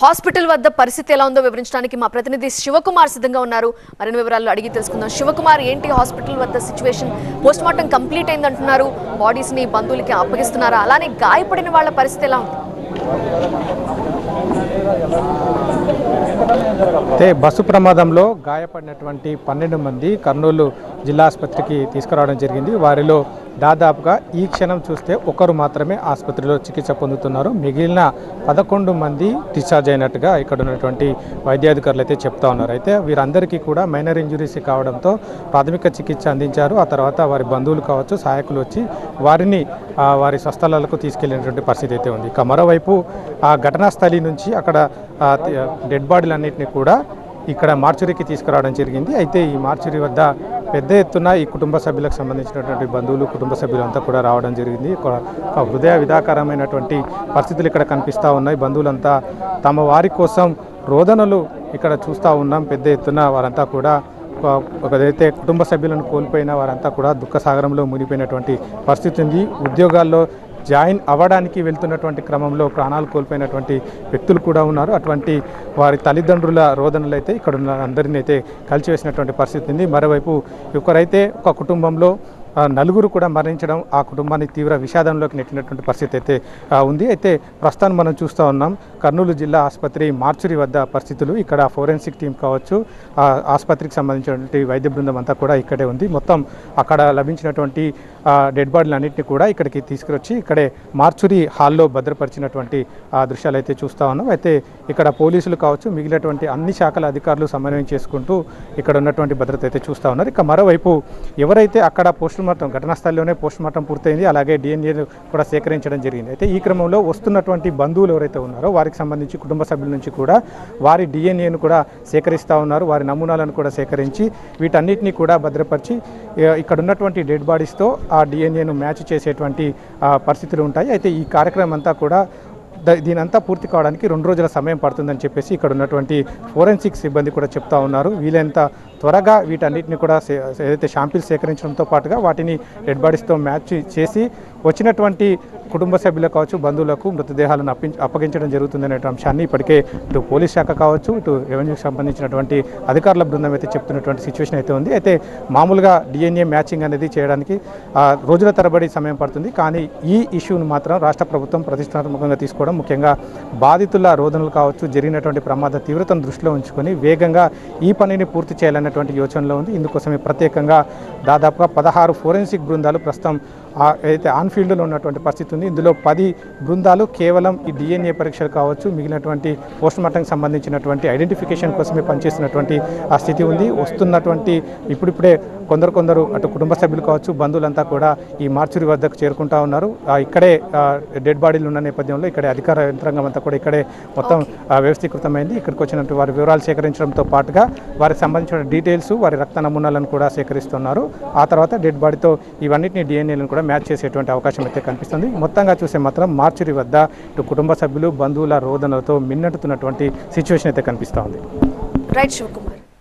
Hospital వద్ద పరిస్థితి ఎలా ఉందో వివరించడానికి మా ప్రతినిధి శివకుమార్ సిద్ధంగా ఉన్నారు. మరిన్ని వివరాలు అడిగి తెలుసుకుందాం. శివకుమార్ ఏంటి హాస్పిటల్ వద్ద సిచ్యువేషన్ పోస్ట్ మార్టం కంప్లీట్ అయిందంటున్నారు. బాడీస్ని బంధువులకి అప్పగిస్తున్నారా? అలానే గాయపడిన వాళ్ళ పరిస్థితి ఎలా ఉంది? అయితే బస్సు ప్రమాదంలో గాయపడినటువంటి పన్నెండు మంది కర్నూలు జిల్లా ఆసుపత్రికి తీసుకురావడం జరిగింది. వారిలో దాదాపుగా ఈ క్షణం చూస్తే ఒకరు మాత్రమే ఆసుపత్రిలో చికిత్స పొందుతున్నారు. మిగిలిన పదకొండు మంది డిశ్చార్జ్ అయినట్టుగా ఇక్కడ ఉన్నటువంటి వైద్యాధికారులు అయితే చెప్తా ఉన్నారు. అయితే వీరందరికీ కూడా మైనర్ ఇంజురీస్ కావడంతో ప్రాథమిక చికిత్స అందించారు. ఆ తర్వాత వారి బంధువులు కావచ్చు సహాయకులు వచ్చి వారిని వారి స్వస్థలాలకు తీసుకెళ్ళినటువంటి పరిస్థితి అయితే ఉంది. ఇక మరోవైపు ఆ ఘటనా స్థలి నుంచి అక్కడ డెడ్ బాడీలన్నింటినీ కూడా ఇక్కడ మార్చురీకి తీసుకురావడం జరిగింది. అయితే ఈ మార్చురీ వద్ద పెద్ద ఎత్తున ఈ కుటుంబ సభ్యులకు సంబంధించినటువంటి బంధువులు కుటుంబ సభ్యులంతా కూడా రావడం జరిగింది. ఒక హృదయ విధాకరమైనటువంటి పరిస్థితులు ఇక్కడ కనిపిస్తూ ఉన్నాయి. బంధువులంతా తమ వారి కోసం రోదనలు ఇక్కడ చూస్తూ ఉన్నాం. పెద్ద ఎత్తున వారంతా కూడా ఒక- ఒకదైతే కుటుంబ సభ్యులను కోల్పోయిన వారంతా కూడా దుఃఖ సాగరంలో మునిగిపోయినటువంటి పరిస్థితి ఉంది. ఉద్యోగాల్లో జాయిన్ అవ్వడానికి వెళ్తున్నటువంటి క్రమంలో ప్రాణాలు కోల్పోయినటువంటి వ్యక్తులు కూడా ఉన్నారు. అటువంటి వారి తల్లిదండ్రుల రోదనలు అయితే ఇక్కడ ఉన్న అందరినీ అయితే కలిసివేసినటువంటి పరిస్థితి ఉంది. మరోవైపు ఒకరైతే ఒక కుటుంబంలో నలుగురు కూడా మరణించడం ఆ కుటుంబాన్ని తీవ్ర విషాదంలోకి నెట్టినటువంటి పరిస్థితి అయితే ఉంది. అయితే ప్రస్తుతాన్ని మనం చూస్తూ ఉన్నాం కర్నూలు జిల్లా ఆసుపత్రి మార్చురి వద్ద పరిస్థితులు. ఇక్కడ ఫోరెన్సిక్ టీం కావచ్చు ఆసుపత్రికి సంబంధించినటువంటి వైద్య బృందం అంతా కూడా ఇక్కడే ఉంది. మొత్తం అక్కడ లభించినటువంటి డెడ్ బాడీలు అన్నింటినీ కూడా ఇక్కడికి తీసుకురొచ్చి ఇక్కడే మార్చురి హాల్లో భద్రపరిచినటువంటి ఆ దృశ్యాలు అయితే చూస్తూ ఉన్నాం. అయితే ఇక్కడ పోలీసులు కావచ్చు మిగిలినటువంటి అన్ని శాఖల అధికారులు సమన్వయం చేసుకుంటూ ఇక్కడ ఉన్నటువంటి భద్రత అయితే చూస్తూ ఉన్నారు. ఇక మరోవైపు ఎవరైతే అక్కడ పోస్ట్ మార్టం ఘటనా స్థలంలోనే పోస్ట్ మార్టం పూర్తయింది అలాగే డిఎన్ఏ కూడా సేకరించడం జరిగింది. అయితే ఈ క్రమంలో వస్తున్నటువంటి బంధువులు ఎవరైతే ఉన్నారో వారికి సంబంధించి కుటుంబ సభ్యుల నుంచి కూడా వారి డిఎన్ఏను కూడా సేకరిస్తూ ఉన్నారు. వారి నమూనాలను కూడా సేకరించి వీటన్నిటిని కూడా భద్రపరిచి ఇక్కడ ఉన్నటువంటి డెడ్ బాడీస్తో ఆ డిఎన్ఏను మ్యాచ్ చేసేటువంటి పరిస్థితులు ఉంటాయి. అయితే ఈ కార్యక్రమం అంతా కూడా ద- దీనంతా పూర్తి కావడానికి రెండు రోజుల సమయం పడుతుందని చెప్పేసి ఇక్కడ ఉన్నటువంటి ఫోరెన్సిక్ సిబ్బంది కూడా చెప్తా ఉన్నారు. వీలైనంత త్వరగా వీటన్నిటిని కూడా ఏదైతే షాంపిల్స్ సేకరించడంతో పాటుగా వాటిని డెడ్ బాడీస్తో మ్యాచ్ చేసి వచ్చినటువంటి కుటుంబ సభ్యులకు కావచ్చు బంధువులకు మృతదేహాలను అప్పి అప్పగించడం జరుగుతుంది అనే అంశాన్ని ఇప్పటికే ఇటు పోలీస్ శాఖ కావచ్చు ఇటు రెవెన్యూకి సంబంధించినటువంటి అధికారుల బృందం అయితే చెప్తున్నటువంటి సిచ్యువేషన్ అయితే ఉంది. అయితే మామూలుగా డిఎన్ఏ మ్యాచింగ్ అనేది చేయడానికి రోజుల తరబడి సమయం పడుతుంది. కానీ ఈ ఇష్యూను మాత్రం రాష్ట్ర ప్రభుత్వం ప్రతిష్టాత్మకంగా తీసుకోవడం ముఖ్యంగా బాధితుల రోదనలు కావచ్చు జరిగినటువంటి ప్రమాద తీవ్రతను దృష్టిలో ఉంచుకొని వేగంగా ఈ పనిని పూర్తి చేయాలన్నటువంటి యోచనలో ఉంది. ఇందుకోసమే ప్రత్యేకంగా దాదాపుగా పదహారు ఫోరెన్సిక్ బృందాలు ప్రస్తుతం అయితే ఆన్ఫీల్డ్లో ఉన్నటువంటి పరిస్థితి ఉంది ఇందులో పది బృందాలు కేవలం ఈ డిఎన్ఏ పరీక్షలు కావచ్చు మిగిలినటువంటి పోస్ట్ మార్టంకి సంబంధించినటువంటి ఐడెంటిఫికేషన్ కోసమే పనిచేస్తున్నటువంటి ఆ స్థితి ఉంది. వస్తున్నటువంటి ఇప్పుడిప్పుడే కొందరు కొందరు అటు కుటుంబ సభ్యులు కావచ్చు బంధువులంతా కూడా ఈ మార్చురి వద్దకు చేరుకుంటా ఉన్నారు. ఇక్కడే డెడ్ బాడీలు ఉన్న నేపథ్యంలో ఇక్కడే అధికార యంత్రాంగం అంతా కూడా ఇక్కడే మొత్తం వ్యవస్థీకృతమైంది. ఇక్కడికి వచ్చినటువంటి వారి వివరాలు సేకరించడంతో పాటుగా వారికి సంబంధించిన డీటెయిల్స్ వారి రక్త నమూనాలను కూడా సేకరిస్తున్నారు. ఆ తర్వాత డెడ్ బాడీతో ఇవన్నిటిని డిఎన్ఏలను కూడా మ్యాచ్ చేసేటువంటి అవకాశం అయితే కనిపిస్తుంది. మొత్తంగా చూసే మాత్రం మార్చురి వద్ద ఇటు కుటుంబ సభ్యులు బంధువుల రోదనలతో మిన్నెట్టుతున్నటువంటి సిచ్యువేషన్ అయితే కనిపిస్తూ ఉంది. రైట్ శివకుమార్.